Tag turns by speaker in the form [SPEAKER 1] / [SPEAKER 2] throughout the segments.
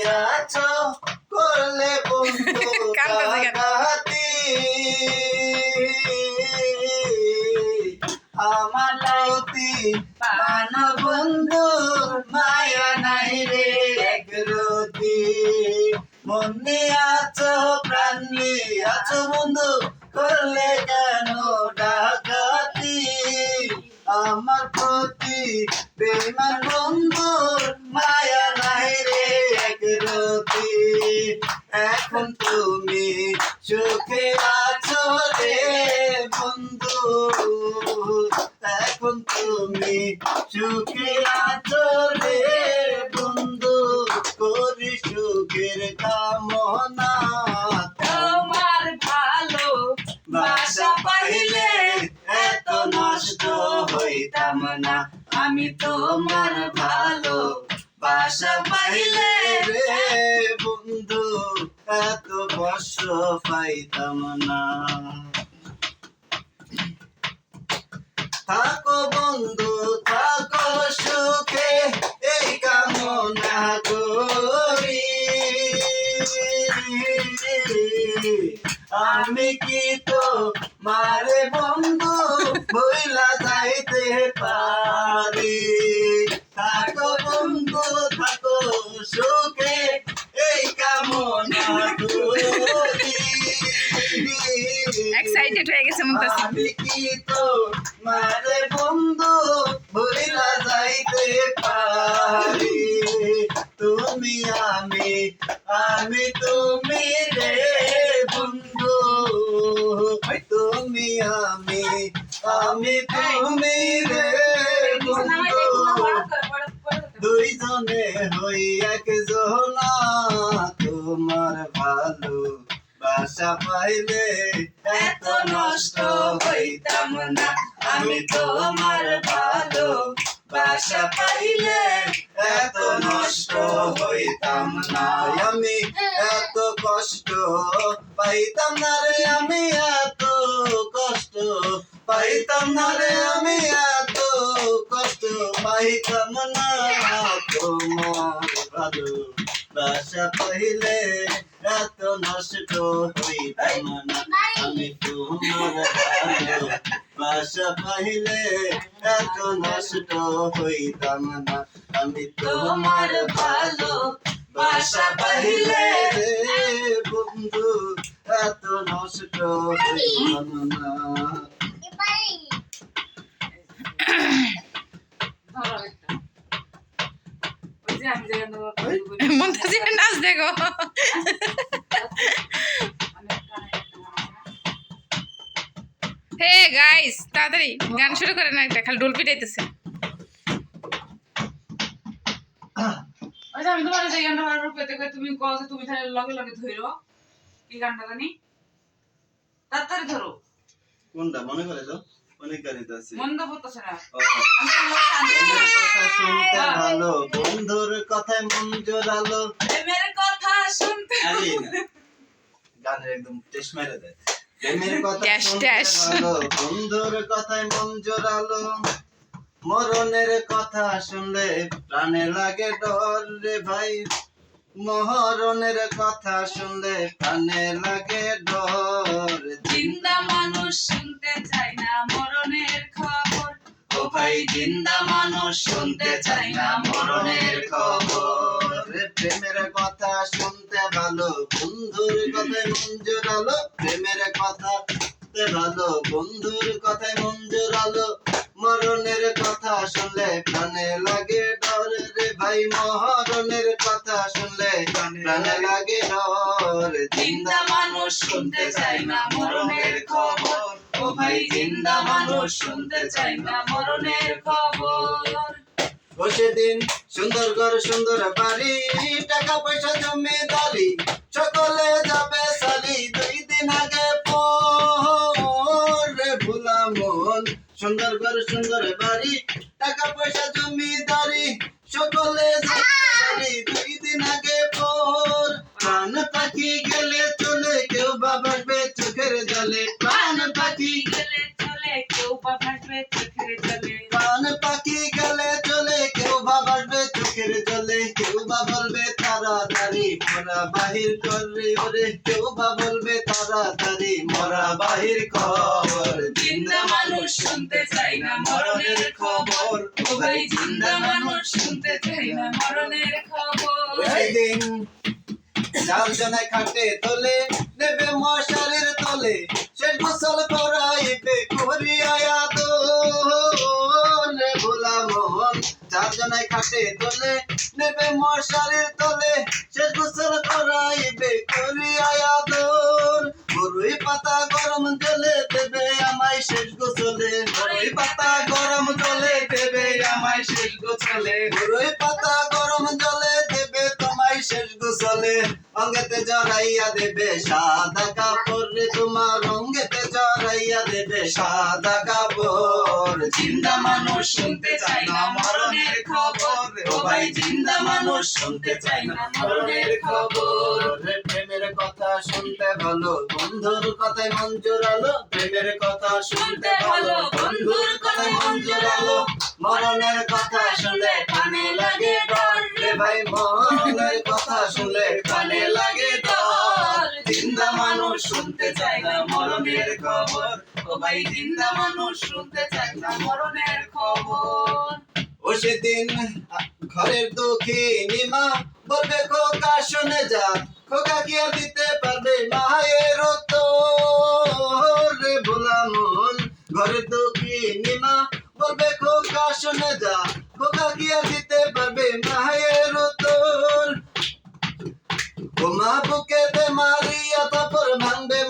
[SPEAKER 1] আছো? করলে বন্ধু
[SPEAKER 2] কান্দাছে কেন?
[SPEAKER 1] ডাকাতি আমার লতি পান বন্ধু মায়া নাই রে এক রতি। মনে আছো প্রাণ নিয়ে আছো বন্ধু করলে কেন ডাকাতি? আমার প্রতি বেমান বন্ধুর সুখে আছো বন্ধু। এখন তুমি সুখে আছো বন্ধু। করি সুখের কামনা।
[SPEAKER 3] তোমার ভালো
[SPEAKER 1] বাসা পাইলে এত নষ্ট হইতাম না। আমি তোমার ভালো বাসা পাইলে রে বন্ধু এত কষ্ট পাইতাম না। থাকো বন্ধু, থাকো সুখে, এই কামনা করি। আমি কি তো মারে বন্ধু? বইলা যাইতে পারি
[SPEAKER 2] এক্সাইটেড হয়ে গেছে মুমতাজ
[SPEAKER 1] আমি মারে বন্ধু ভুলা যাইতে পারি তুমি আমি আমি তুমি রে বন্ধু তুমি আমি আমি তুমি রে বন্ধু দুইজনে হই একজনা তোমার ভালো বাসা পাইলে এত নষ্ট হইতাম না। আমি তোমার ভালো বাসা পাইলে এত নষ্ট হইতাম না। আমি এত কষ্ট পাইতাম না রে, আমি এত কষ্ট পাইতাম না রে, আমি এত কষ্ট পাইতাম না। তোমার ভালো বাসা পাইলে এত নষ্ট হইতাম না আমি তোমার ভালো বাসা পাইলে এত নষ্ট হইতাম না আমি তোমার ভালো বাসা পাইলে বন্ধু এত নষ্ট হইতাম না
[SPEAKER 3] ধরো একটা।
[SPEAKER 2] মুমতাজের নাচ দেখো হে গাইস তাড়াতাড়ি গান শুরু করেন একটা খালি ডোল পিটাইতেছে।
[SPEAKER 3] ওই আমি তোমার যে গানটা বারবার পেতে পেতে তুমি কও যে তুমি তাহলে লগে লগে ধরো কি গানটা জানি? তাড়াতাড়ি ধরো।
[SPEAKER 1] কোনটা? মনে করে তো অনেক আছে।
[SPEAKER 3] মন্দ না।
[SPEAKER 1] বন্ধুর শুনতে ভালো। বন্ধুর কথায় মন জোরালো।
[SPEAKER 3] প্রেমের কথা শুনতে
[SPEAKER 1] আরে গানের একদম টেস্ট মেরে দেয়। প্রেমের কথা শুনতে ভালো। বন্ধুর কথায় মন জোরালো। মরণের কথা শুনলে প্রাণে লাগে ডর রে ভাই। মহরণের কথা শুনলে প্রাণে লাগে ডর। ভাই জিন্দা মানুষ শুনতে চাই না মরণের খবর। প্রেমের কথা শুনতে ভালো বন্ধুর কথায় মঞ্জুর জোরালো। প্রেমের কথা শুনতে ভালো বন্ধুর কথায় মন জোরালো। মরণের কথা শুনলে প্রাণে লাগে ডর রে ভাই মরণের কথা শুনলে প্রাণে লাগে ডর।
[SPEAKER 3] জিন্দা মানুষ শুনতে চায় না মরণের খবর। ও জিন্দা মানুষ শুনতে চায় না মরণের খবর।
[SPEAKER 1] ও সেদিন সুন্দর ঘর, সুন্দর বাড়ি, টাকা পয়সা জমিদারি সকলে যাবে সারি দুই দিন আগে পরে ভুলা মন। সুন্দর ঘর, সুন্দর বাড়ি, টাকা পয়সা জমিদারি সকলে যাবে সারি দুই দিন আগে পর। প্রাণ পাখি গেলে মরা বাহির করে ওরে কেউ বা বলবে তাড়াতাড়ি মরা বাহির কর
[SPEAKER 3] জিন্দা মানুষ শুনতে চাই না মরণের খবর। ও ভাই জিন্দা মানুষ শুনতে চাই না মরণের খবর।
[SPEAKER 1] সেদিন চারজনে খাটে তোলে নেবে মশারির তলে। শেষ গোসল করাইবে করিয়া দোলে ভোলা মোহন চারজনে খাটে তোলে নেবে মশারির গোসল করাইবে করিয়া দোল বরুই পাতা গরম জলে দেবে, আমায় শেষ গোসলে। বরুই পাতা গরম জলে দেবে, আমায় শেষ গোসলে। বরুই পাতা গরম জলে দেবে, তোমায় শেষ গোসলে। অঙ্গেতে জড়াইয়া দেবে, সাদা কাপড় তোমার অঙ্গেতে জড়াইয়া দেবে, সাদা কাপড়।
[SPEAKER 3] জিন্দা মানুষ শুনতে চাই না মরণের ভাই জিন্দা মানুষ শুনতে চাই না মরণের খবর।
[SPEAKER 1] রে প্রেমের কথা শুনতে ভালো বন্ধুর কথায় মন জোরালো প্রেমের কথা শুনতে ভালো বন্ধুর কথায় মন জোরালো মরণের কথা শুনলে কানে লাগে ডর। রে ভাই মরণের কথা শুনে কানে লাগে ডর।
[SPEAKER 3] জিন্দা মানুষ শুনতে চাই না মরণের খবর। ও ভাই জিন্দা মানুষ শুনতে চাই না মরণের খবর।
[SPEAKER 1] ও সেদিন ঘরের দুঃখিনী মা বলবে খোকা শুনে যা। খোকা কি আর দিতে পারবে? মায়ের তো রে ভোলা মন। ঘরের দুঃখিনী মা বলবে খোকা শুনে যা। খোকা কি আর দিতে পারবে? মায়ের তোর ও মা বুকেতে মারিয়া তারপর ভাঙবে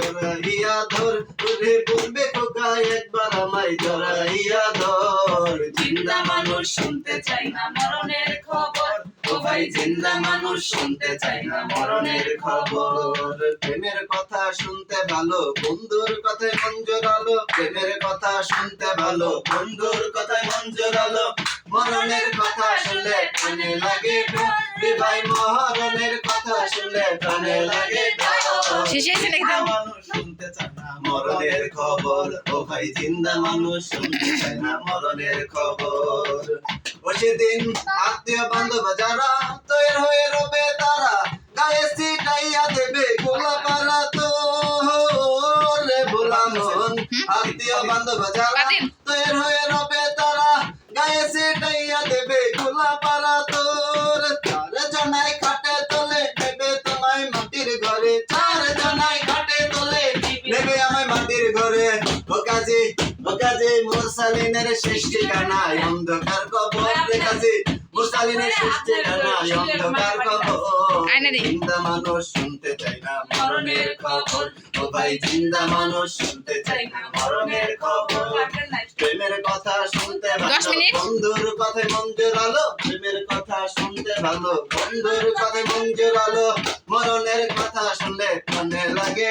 [SPEAKER 1] ধরাইয়া ধর ওরে বলবে খোকা একবার আমায় ধরাইয়া ধর।
[SPEAKER 3] জিন্দা মানুষ শুনতে চাই না মরণের খবর। ও ভাই জিন্দা মানুষ শুনতে চাই না মরণের খবর।
[SPEAKER 1] প্রেমের কথা শুনতে ভালো বন্ধুর কথায় মন জোরালো। প্রেমের কথা শুনতে ভালো বন্ধুর কথায় মন জোরালো। মরণের কথা শুনলে কানে লাগে ভাই মরণের কথা শুনলে কানে লাগে।
[SPEAKER 2] শেষে এসে নাকি
[SPEAKER 1] শুনতে চায় না মরণের খবর, ও ভাই জিন্দা মানুষ, শুনতে চায় না মরণের খবর। ও সেদিন আত্মীয় বান্ধব যারা তৈর হয়ে রবে তারা, গায়ে সিটাইয়া দেবে গোলা পারা তো রে মন, আত্মীয় বান্ধব যারা ঘরে ও কাজী ও কাজী মুরসালিনের শেষ অন্ধকার কবর মুরসালিনের শেষ অন্ধকার কবর। জিন্দা মানুষ শুনতে চাই না মরণের খবর। ও ভাই জিন্দা মানুষ শুনতে চাই না মরণের খবর। প্রেমের কথা শুনতে ভালো। বন্ধুর কথায় মন জোরালো প্রেমের কথা শুনতে ভালো। বন্ধুর কথায় মন জোরালো মরণের কথা শুনলে মনে লাগে।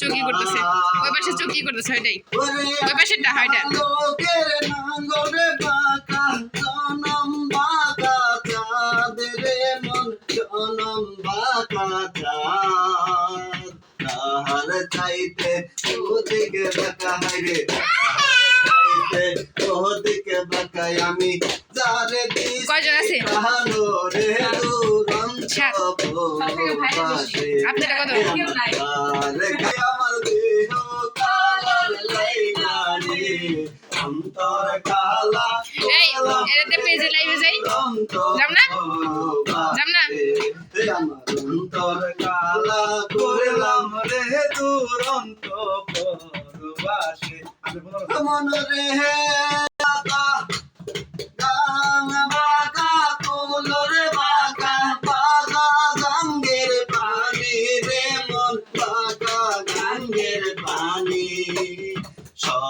[SPEAKER 2] চোখি করতেছে। ওই পাশে চোখি করতেছে ওইটাই। ওই পাশেরটা হয়
[SPEAKER 1] মন তাহার চাইতে ওদিকে চাইতে ওদিকে বাঁকাই আমি যারে
[SPEAKER 2] কয়জন আছে?
[SPEAKER 1] রে প্রবাসে।
[SPEAKER 2] আপনারটা কত?
[SPEAKER 1] আমার দেহ
[SPEAKER 2] এই, এটাতে পেজে লাইভে যাই। যাম না? যাম না?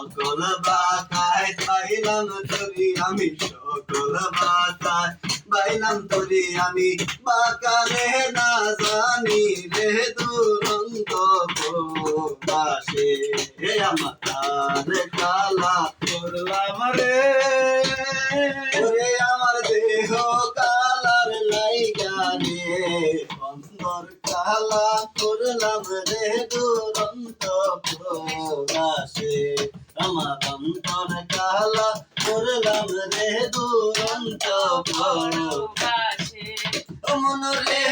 [SPEAKER 1] সকল বাঁকায় পাইলাম তোরি আমি, সকল বাঁকায় পাইলাম তোরি আমি। বাঁকা রে না জানি রে দুরন্ত হে আমার কালা
[SPEAKER 4] করলাম রে।
[SPEAKER 1] আমার দেহ কালার লাইগা অন্তর কালা করলাম রে দুরন্ত প্রকাশে আমার অন্তর কালা করলাম রে দুরন্ত
[SPEAKER 3] প্রকাশে
[SPEAKER 1] মন রে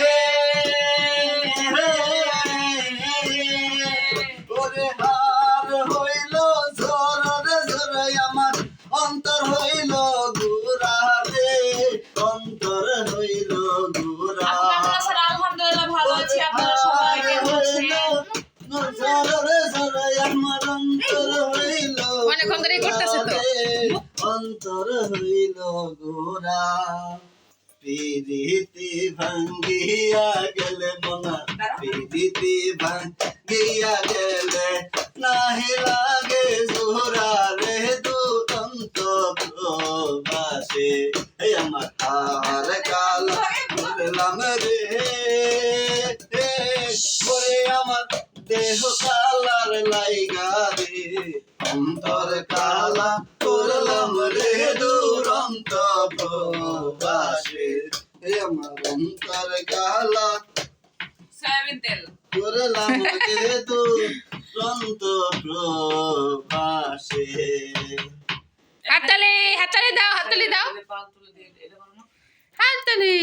[SPEAKER 1] প্রবাসে। আমার কালা বললাম রে। দেহ কালার লাইগা রে। অন্তর কালা করলাম রে দুরন্ত প্রবাসে। অন্তর কালা
[SPEAKER 3] সয়াবিন তেল।
[SPEAKER 1] করলাম রে দুরন্ত প্রবাসে।
[SPEAKER 2] হাততালি হাততালি দাও হাততালি দাও। হাততালি।